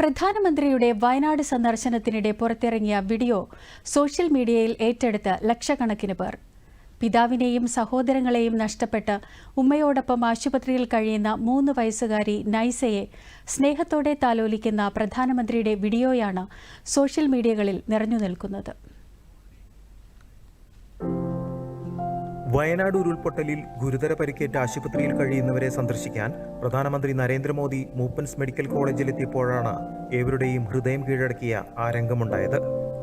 പ്രധാനമന്ത്രിയുടെ വയനാട് സന്ദർശനത്തിനിടെ പുറത്തിറങ്ങിയ വീഡിയോ സോഷ്യൽ മീഡിയയിൽ ഏറ്റെടുത്ത് ലക്ഷക്കണക്കിന് പേർ. പിതാവിനെയും സഹോദരങ്ങളെയും നഷ്ടപ്പെട്ട് ഉമ്മയോടൊപ്പം ആശുപത്രിയിൽ കഴിയുന്ന മൂന്ന് വയസ്സുകാരി നൈസയെ സ്നേഹത്തോടെ താലോലിക്കുന്ന പ്രധാനമന്ത്രിയുടെ വീഡിയോയാണ് സോഷ്യൽ മീഡിയകളിൽ നിറഞ്ഞു നിൽക്കുന്നത്. വയനാട് ഉരുൾപൊട്ടലിൽ ഗുരുതര പരിക്കേറ്റ് ആശുപത്രിയിൽ കഴിയുന്നവരെ സന്ദർശിക്കാൻ പ്രധാനമന്ത്രി നരേന്ദ്രമോദി മൂപ്പൻസ് മെഡിക്കൽ കോളേജിലെത്തിയപ്പോഴാണ് ഏവരുടെയും ഹൃദയം കീഴടക്കിയ ആ രംഗമുണ്ടായത്.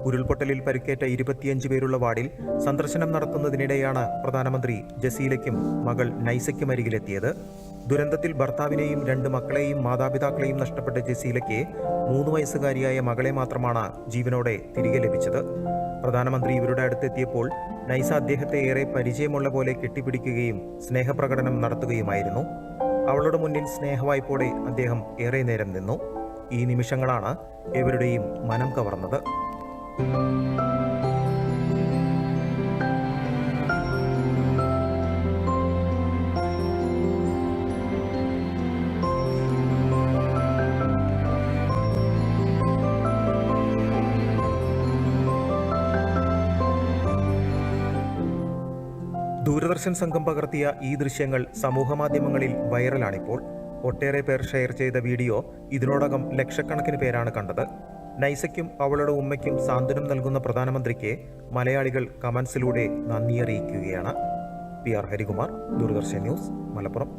ഉരുൾപൊട്ടലിൽ പരിക്കേറ്റ ഇരുപത്തിയഞ്ച് പേരുള്ള വാർഡിൽ സന്ദർശനം നടത്തുന്നതിനിടെയാണ് പ്രധാനമന്ത്രി ജസീലയ്ക്കും മകൾ നൈസയ്ക്കും അരികിലെത്തിയത്. ദുരന്തത്തിൽ ഭർത്താവിനെയും രണ്ട് മക്കളെയും മാതാപിതാക്കളെയും നഷ്ടപ്പെട്ട ജസീലയ്ക്ക് മൂന്ന് വയസ്സുകാരിയായ മകളെ മാത്രമാണ് ജീവനോടെ തിരികെ ലഭിച്ചത്. പ്രധാനമന്ത്രി ഇവരുടെ അടുത്തെത്തിയപ്പോൾ നൈസ അദ്ദേഹത്തെ ഏറെ പരിചയമുള്ള പോലെ കെട്ടിപ്പിടിക്കുകയും സ്നേഹപ്രകടനം നടത്തുകയുമായിരുന്നു. അവളുടെ മുന്നിൽ സ്നേഹവായ്പോടെ അദ്ദേഹം ഏറെ നേരം നിന്നു. ഈ നിമിഷങ്ങളാണ് ഇവരുടെയും മനം കവർന്നത്. ദൂരദർശൻ സംഘം പകർത്തിയ ഈ ദൃശ്യങ്ങൾ സമൂഹമാധ്യമങ്ങളിൽ വൈറലാണിപ്പോൾ. ഒട്ടേറെ പേർ ഷെയർ ചെയ്ത വീഡിയോ ഇതിനോടകം ലക്ഷക്കണക്കിന് പേരാണ് കണ്ടത്. നൈസയ്ക്കും അവളുടെ ഉമ്മയ്ക്കും സാന്ത്വനം നൽകുന്ന പ്രധാനമന്ത്രിക്ക് മലയാളികൾ കമൻസിലൂടെ നന്ദി അറിയിക്കുകയാണ്. P R Harikumar Doordarshan news Malappuram.